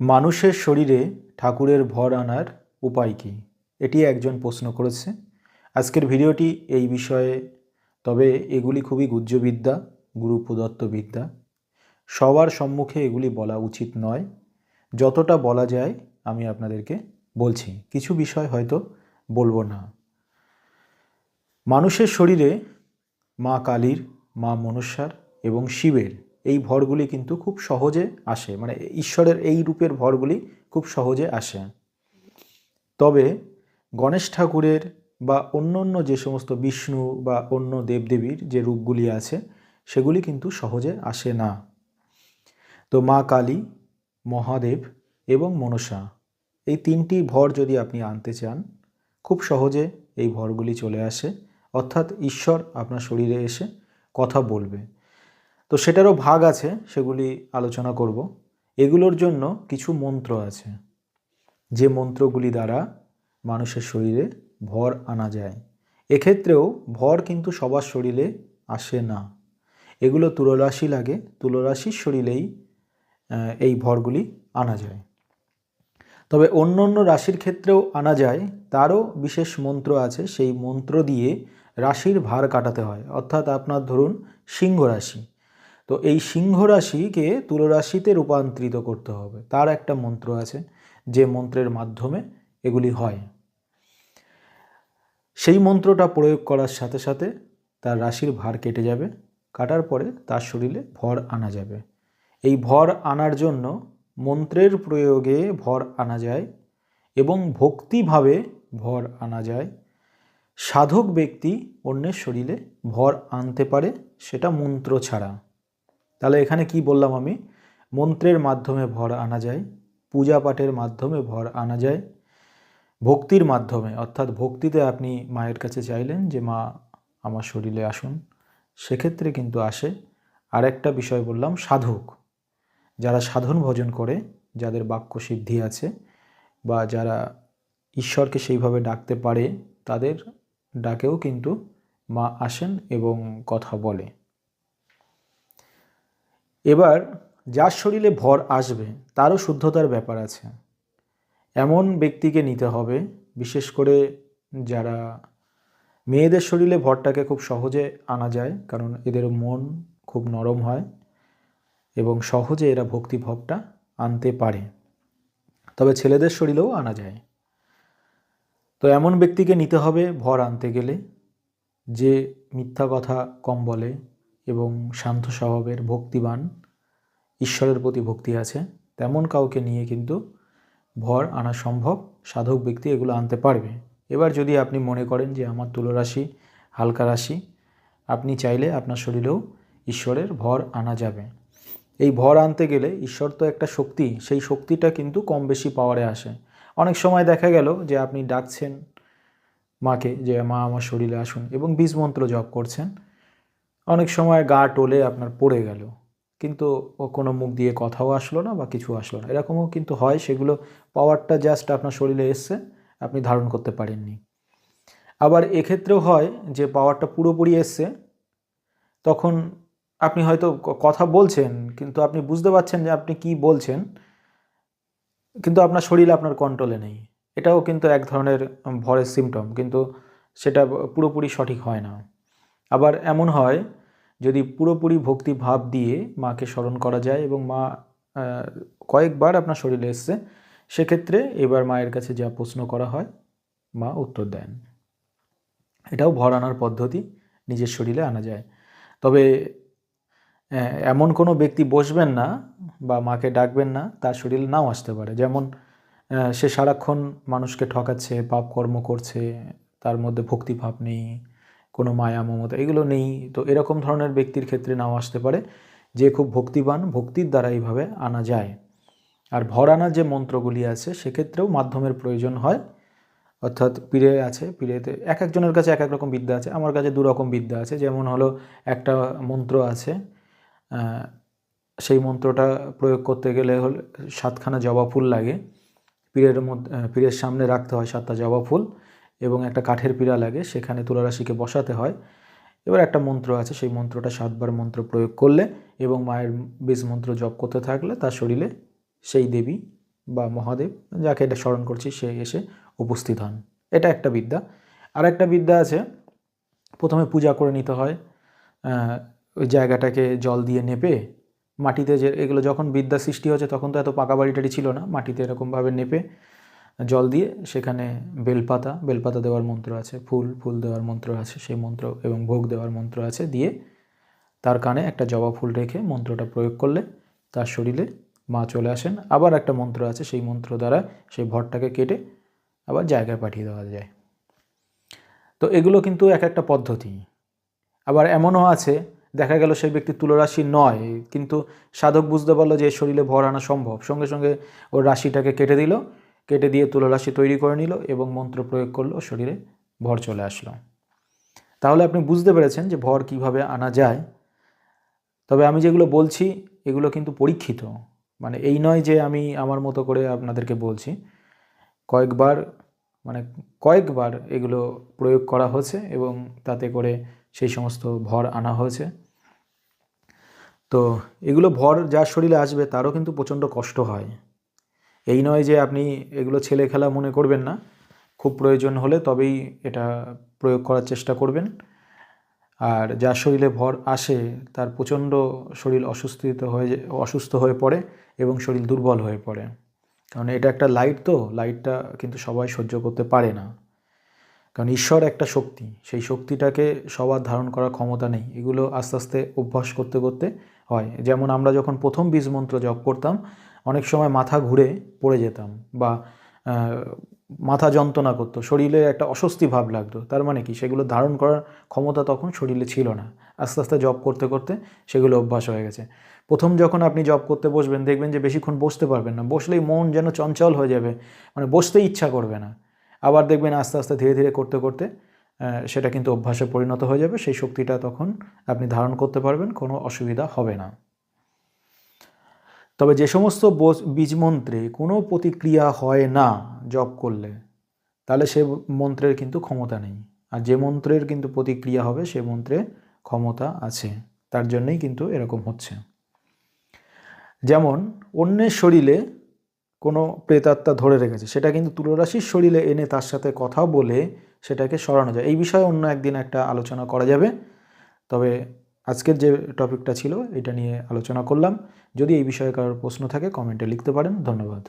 মানুষের শরীরে ঠাকুরের ভর আনার উপায় কী? এটি একজন প্রশ্ন করেছে। আজকের ভিডিওটি এই বিষয়ে, তবে এগুলি খুবই গুহ্যবিদ্যা, গুরু প্রদত্ত বিদ্যা। সবার সম্মুখে এগুলি বলা উচিত নয়। যতটা বলা যায়, আমি আপনাদেরকে বলছি। কিছু বিষয় হয়তো বলব না। মানুষের শরীরে মা কালীর, মা মনসার এবং শিবের এই ভরগুলি কিন্তু খুব সহজে আসে। মানে ঈশ্বরের এই রূপের ভরগুলি খুব সহজে আসে। তবে গণেশ ঠাকুরের বা অন্য অন্য যে সমস্ত বিষ্ণু বা অন্য দেবদেবীর যে রূপগুলি আছে, সেগুলি কিন্তু সহজে আসে না। তো মা কালী, মহাদেব এবং মনসা, এই তিনটি ভর যদি আপনি আনতে চান, খুব সহজে এই ভরগুলি চলে আসে। অর্থাৎ ঈশ্বর আপনার শরীরে এসে কথা বলবে। তো সেটারও ভাগ আছে, সেগুলি আলোচনা করব। এগুলোর জন্য কিছু মন্ত্র আছে। যে মন্ত্রগুলি দ্বারা মানুষের শরীরে ভর আনা যায়। এক্ষেত্রেও ভর কিন্তু সবার শরীরে আসে না। এগুলো তুলরাশি লাগে, তুলরাশির শরীরেই এই ভরগুলি আনা যায়। তবে অন্য অন্য রাশির ক্ষেত্রেও আনা যায়, তারও বিশেষ মন্ত্র আছে, সেই মন্ত্র দিয়ে রাশির ভার কাটাতে হয়। অর্থাৎ আপনার ধরুন সিংহ রাশি। তো এই সিংহ রাশিকে তুলরাশিতে রূপান্তরিত করতে হবে। তার একটা মন্ত্র আছে, যে মন্ত্রের মাধ্যমে এগুলি হয়। সেই মন্ত্রটা প্রয়োগ করার সাথে সাথে তার রাশির ভার কেটে যাবে, কাটার পরে তার শরীরে ভর আনা যাবে। এই ভর আনার জন্য মন্ত্রের প্রয়োগে ভর আনা যায় এবং ভক্তিভাবে ভর আনা যায়। সাধক ব্যক্তি অন্যের শরীরে ভর আনতে পারে, সেটা মন্ত্র ছাড়া। তাহলে এখানে কি বললাম আমি? মন্ত্রের মাধ্যমে ভর আনা যায়, পূজা পাঠের মাধ্যমে ভর আনা যায়, ভক্তির মাধ্যমে। অর্থাৎ ভক্তিতে আপনি মায়ের কাছে চাইলেন যে, মা, আমার শরীরে আসুন। সেক্ষেত্রে কিন্তু আসে। আরেকটা বিষয় বললাম, সাধক। যারা সাধন ভজন করে, যাদের বাক্য সিদ্ধি আছে বা যারা ঈশ্বরকে সেইভাবে ডাকতে পারে, তাদের ডাকেও কিন্তু মা আসেন এবং কথা বলে। এবার যার শরীরে ভর আসবে, তারও শুদ্ধতার ব্যাপার আছে। এমন ব্যক্তিকে নিতে হবে, বিশেষ করে যারা মেয়েদের শরীরে ভরটাকে খুব সহজে আনা যায়, কারণ এদের মন খুব নরম হয় এবং সহজে এরা ভক্তিভাবটা আনতে পারে। তবে ছেলেদের শরীরেও আনা যায়। তো এমন ব্যক্তিকে নিতে হবে ভর আনতে গেলে, যে মিথ্যা কথা কম বলে এবং শান্ত স্বভাবের ভক্তিবান, ঈশ্বরের প্রতি ভক্তি আছে, তেমন কাউকে নিয়ে কিন্তু ভর আনা সম্ভব, সাধক ব্যক্তি এগুলো আনতে পারবে। এবার যদি আপনি মনে করেন যে আমার তুলরাশি, হালকা রাশি, আপনি চাইলে আপনার শরীরেও ঈশ্বরের ভর আনা যাবে। এই ভর আনতে গেলে ঈশ্বর তো একটা শক্তি, সেই শক্তিটা কিন্তু কম বেশি পাওয়ারে আসে। অনেক সময় দেখা গেল যে আপনি ডাকছেন মাকে যে, মা, আমার শরীরে আসুন এবং বীজ মন্ত্র জপ করছেন। অনেক সময় গা টোলে আপনার পড়ে গেল, কিন্তু ও কোনো মুখ দিয়ে কথাও আসলো না বা কিছু আসলো না। এরকমও কিন্তু হয়, সেগুলো পাওয়ারটা জাস্ট আপনার শরীরে এসছে, আপনি ধারণ করতে পারেননি। আবার এক্ষেত্রেও হয় যে পাওয়ারটা পুরোপুরি এসছে, তখন আপনি হয়তো কথা বলছেন, কিন্তু আপনি বুঝতে পারছেন যে আপনি কি বলছেন, কিন্তু আপনার শরীর আপনার কন্ট্রোলে নেই। এটাও কিন্তু এক ধরনের ভরের সিমটম কিন্তু সেটা পুরোপুরি সঠিক হয় না। আবার এমন হয়, যদি পুরোপুরি ভক্তি ভাব দিয়ে মাকে স্মরণ করা যায় এবং মা কয়েকবার আপনার শরীরে এসছে, সেক্ষেত্রে এবার মায়ের কাছে যা প্রশ্ন করা হয়, মা উত্তর দেন। এটাও ভর আনার পদ্ধতি, নিজের শরীরে আনা যায়। তবে এমন কোনো ব্যক্তি বসবেন না বা মাকে ডাকবেন না, তার শরীরে নাও আসতে পারে। যেমন সে সারাক্ষণ মানুষকে ঠকাচ্ছে, পাপ কর্ম করছে, তার মধ্যে ভক্তিভাব নেই কোনো মায়া, মমতা, এগুলো নেই। তো এরকম ধরনের ব্যক্তির ক্ষেত্রে নাও আসতে পারে যে খুব ভক্তিবান, ভক্তির দ্বারা এইভাবে আনা যায়। আর ভর আনার যে মন্ত্রগুলি আছে, সেক্ষেত্রেও মাধ্যমের প্রয়োজন হয়। অর্থাৎ পীরে আছে, পীরেতে এক একজনের কাছে এক এক রকম বিদ্যা আছে। আমার কাছে দু রকম বিদ্যা আছে। যেমন হলো একটা মন্ত্র আছে সেই মন্ত্রটা প্রয়োগ করতে গেলে হল সাতখানা জবা ফুল লাগে। পীরের মধ্যে, পীরের সামনে রাখতে হয় সাতটা জবা ফুল। এবং একটা কাঠের পীড়া লাগে, সেখানে তুলারাশিকে বসাতে হয়। এবার একটা মন্ত্র আছে, সেই মন্ত্রটা সাতবার মন্ত্র প্রয়োগ করলে এবং মায়ের বীজ মন্ত্র জপ করতে থাকলে তার শরীরে সেই দেবী বা মহাদেব, যাকে এটা স্মরণ করছি, সে এসে উপস্থিত হন। এটা একটা বিদ্যা। আর একটা বিদ্যা আছে, প্রথমে পূজা করে নিতে হয় ওই জায়গাটাকে জল দিয়ে নেপে, মাটিতে যে এগুলো যখন বিদ্যা সৃষ্টি হচ্ছে তখন তো এত পাকা বাড়িটারি ছিল না, মাটিতে এরকমভাবে নেপে জল দিয়ে সেখানে বেলপাতা বেলপাতা দেওয়ার মন্ত্র আছে, ফুল ফুল দেওয়ার মন্ত্র আছে, সেই মন্ত্র এবং ভোগ দেওয়ার মন্ত্র আছে দিয়ে তার কানে একটা জবা ফুল রেখে মন্ত্রটা প্রয়োগ করলে তার শরীরে মা চলে আসেন। আবার একটা মন্ত্র আছে, সেই মন্ত্র দ্বারা সেই ভরটাকে কেটে আবার জায়গায় পাঠিয়ে দেওয়া যায়। তো এগুলো কিন্তু এক একটা পদ্ধতি। আবার এমনও আছে, দেখা গেল সেই ব্যক্তি তুলরাশি নয়, কিন্তু সাধক বুঝতে পারল যে শরীরে ভর আনা সম্ভব। সঙ্গে সঙ্গে ওর রাশিটাকে কেটে দিল কেটে দিয়ে তুলরাশি তৈরি করে নিল এবং মন্ত্র প্রয়োগ করল, শরীরে ভর চলে আসলো। তাহলে আপনি বুঝতে পেরেছেন যে ভর কীভাবে আনা যায়। তবে আমি যেগুলো বলছি, এগুলো কিন্তু পরীক্ষিত। মানে এই নয় যে আমি আমার মতো করে আপনাদেরকে বলছি। কয়েকবার মানে কয়েকবার এগুলো প্রয়োগ করা হয়েছে এবং তাতে করে সেই সমস্ত ভর আনা হয়েছে। তো এগুলো ভর যার শরীরে আসবে, তারও কিন্তু প্রচণ্ড কষ্ট হয়। এই নয় যে আপনি এগুলো ছেলে খেলা মনে করবেন না, খুব প্রয়োজন হলে তবেই এটা প্রয়োগ করার চেষ্টা করবেন। আর যার শরীরে ভর আসে, তার প্রচণ্ড শরীর অসুস্থিত হয়ে অসুস্থ হয়ে পড়ে এবং শরীর দুর্বল হয়ে পড়ে। কারণ এটা একটা লাইট তো, লাইটটা কিন্তু সবাই সহ্য করতে পারে না। কারণ ঈশ্বর একটা শক্তি, সেই শক্তিটাকে সবার ধারণ করার ক্ষমতা নেই। এগুলো আস্তে আস্তে অভ্যাস করতে করতে হয়। যেমন আমরা যখন প্রথম বীজ মন্ত্র জপ করতাম অনেক সময় মাথা ঘুরে পড়ে যেতাম বা মাথা যন্ত্রণা করতো, শরীরে একটা অস্বস্তি ভাব লাগতো। তার মানে কি? সেগুলো ধারণ করার ক্ষমতা তখন শরীরে ছিল না। আস্তে আস্তে জব করতে করতে সেগুলো অভ্যাস হয়ে গেছে। প্রথম যখন আপনি জব করতে বসবেন, দেখবেন যে বেশিক্ষণ বসতে পারবেন না। বসলেই মন যেন চঞ্চল হয়ে যাবে মানে বসতে ইচ্ছা করবে না। আবার দেখবেন আস্তে আস্তে ধীরে ধীরে করতে করতে সেটা কিন্তু অভ্যাসে পরিণত হয়ে যাবে। সেই শক্তিটা তখন আপনি ধারণ করতে পারবেন, কোনো অসুবিধা হবে না। তবে যে সমস্ত বোস- বীজমন্ত্রে কোনো প্রতিক্রিয়া হয় না জপ করলে, তাহলে সে মন্ত্রের কিন্তু ক্ষমতা নেই। আর যে মন্ত্রের কিন্তু প্রতিক্রিয়া হবে, সে মন্ত্রে ক্ষমতা আছে। তার জন্যই কিন্তু এরকম হচ্ছে। যেমন, অন্যের শরীরে কোনো প্রেতাত্মা ধরে রেখেছে, সেটা কিন্তু তুলরাশির শরীরে এনে তার সাথে কথা বলে সেটাকে সরানো যায়। এই বিষয়ে অন্য একদিন একটা আলোচনা করা যাবে। তবে আজকের যে টপিকটা ছিল, এটা নিয়ে আলোচনা করলাম। যদি এই বিষয়ে কারোর প্রশ্ন থাকে কমেন্টে লিখতে পারেন। ধন্যবাদ।